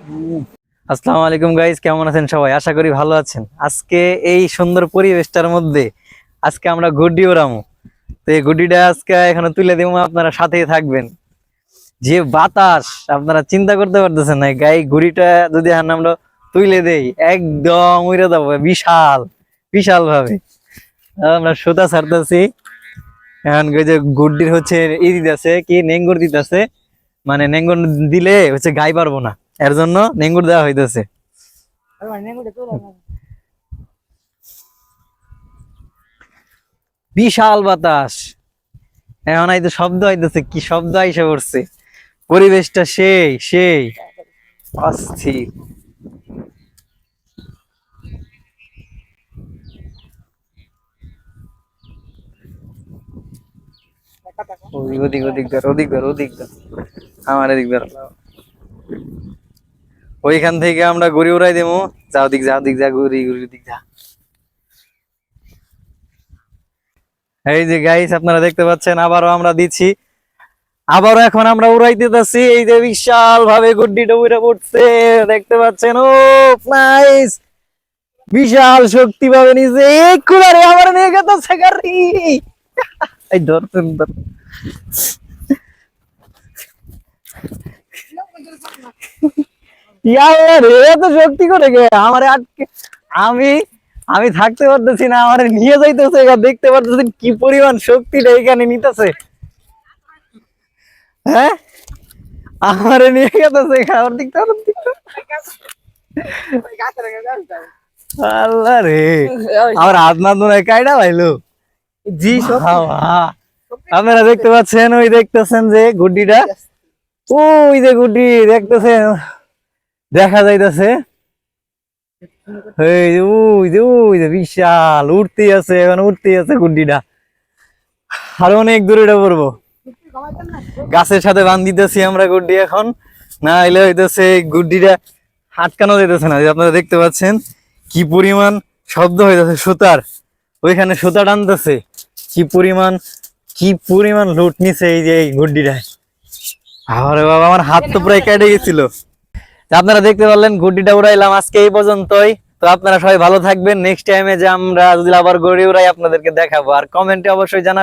আসসালামু আলাইকুম গাইজ কেমন আছেন সবাই? আশা করি ভালো আছেন। আজকে এই সুন্দর পরিবেশটার মধ্যে আজকে আমরা গুড্ডি ওড়ামো। তো এই গুড্ডিটা আজকে এখানে তুলে দেবো, আপনারা সাথেই থাকবেন। যে বাতাস, আপনারা চিন্তা করতে পারতেছেন না গাই ঘুড়িটা যদি এখন আমরা তুলে দেই, একদম উড়ে দেবো বিশাল বিশাল ভাবে আমরা সুতা ছাড়তেছি। এখন যে গুড্ডির হচ্ছে ই দিতেছে, কি, নেঙ্গুর দিতেছে। মানে নেঙ্গুর দিলে হচ্ছে গাই পারব না। এর জন্য নেঙ্গুর দেওয়া হইতেছে। বিশাল বাতাস। এখন এই তো শব্দ আইতেছে কি শব্দ আইসে পড়ছে। পরিবেশটা সেই সেই। অস্থির। ওদিক ওদিক ওদিক ওদিক আমার এদিক ধর। ওইখান থেকে আমরা ঘুরে উড়াই দেবো। যাও দিক যাও দিক, যা, ঘুরি ঘুরি, দিক, যা। এই যে গাইস আপনারা দেখতে পাচ্ছেন, আবারও আমরা দিচ্ছি। আবারও এখন আমরা উড়াইতে যাচ্ছি এই যে বিশাল ভাবে গুড্ডিটা উড়ে পড়ছে, দেখতে পাচ্ছেন? ও নাইস বিশাল শক্তি পাবে নিজে কুলারে আমার নিয়ে গেছে গাড়ি। এই ধরছেন শক্তি করে গে। আমারে আমি আমি থাকতে পারতেছি না আমারে নিয়ে যাইতেছে এবার দেখতে পারতেছেন কি পরিমাণ শক্তিটা এখানে নিতেছে। হ্যাঁ? আমারে নিয়ে গেতেছে আমার দিকটা আমার দিকটা আল্লাহ রে আমার কাইডা ভাইলো জি। আপনারা দেখতে পাচ্ছেন ওই দেখতেছেন যে গুড্ডিটা। ওই যে গুড্ডি দেখতেছেন? দেখা যাইতেছে। বিশাল উঠতেই আছে, এখন উঠতেই আছে গুড্ডিটা। আরও অনেক দূরে এটা পড়ব। গাছের সাথে বান্ধ দিতেছি আমরা গুড্ডি এখন। না এলে হইতেছে গুড্ডিটা আটকানো যেতেছে না আপনারা দেখতে পাচ্ছেন কি পরিমাণ শব্দ হইতেছে সুতার। ওইখানে সুতা টানতেছে। কি পরিমাণ কি পরিমাণ লুট নিছে এই যে এই গুড্ডিটায়। আরে বাবা, আমার হাত তো প্রায় কেটে গেছিল। আপনারা দেখতে পারলেন ঘুটিটা উড়াইলাম আজকে এই পর্যন্তই। তো আপনারা সবাই ভালো থাকবেন। নেক্সট টাইমে যে আমরা যদি আবার গড়ি উড়াই, আপনাদেরকে দেখাবো। আর কমেন্টে অবশ্যই জানাবেন।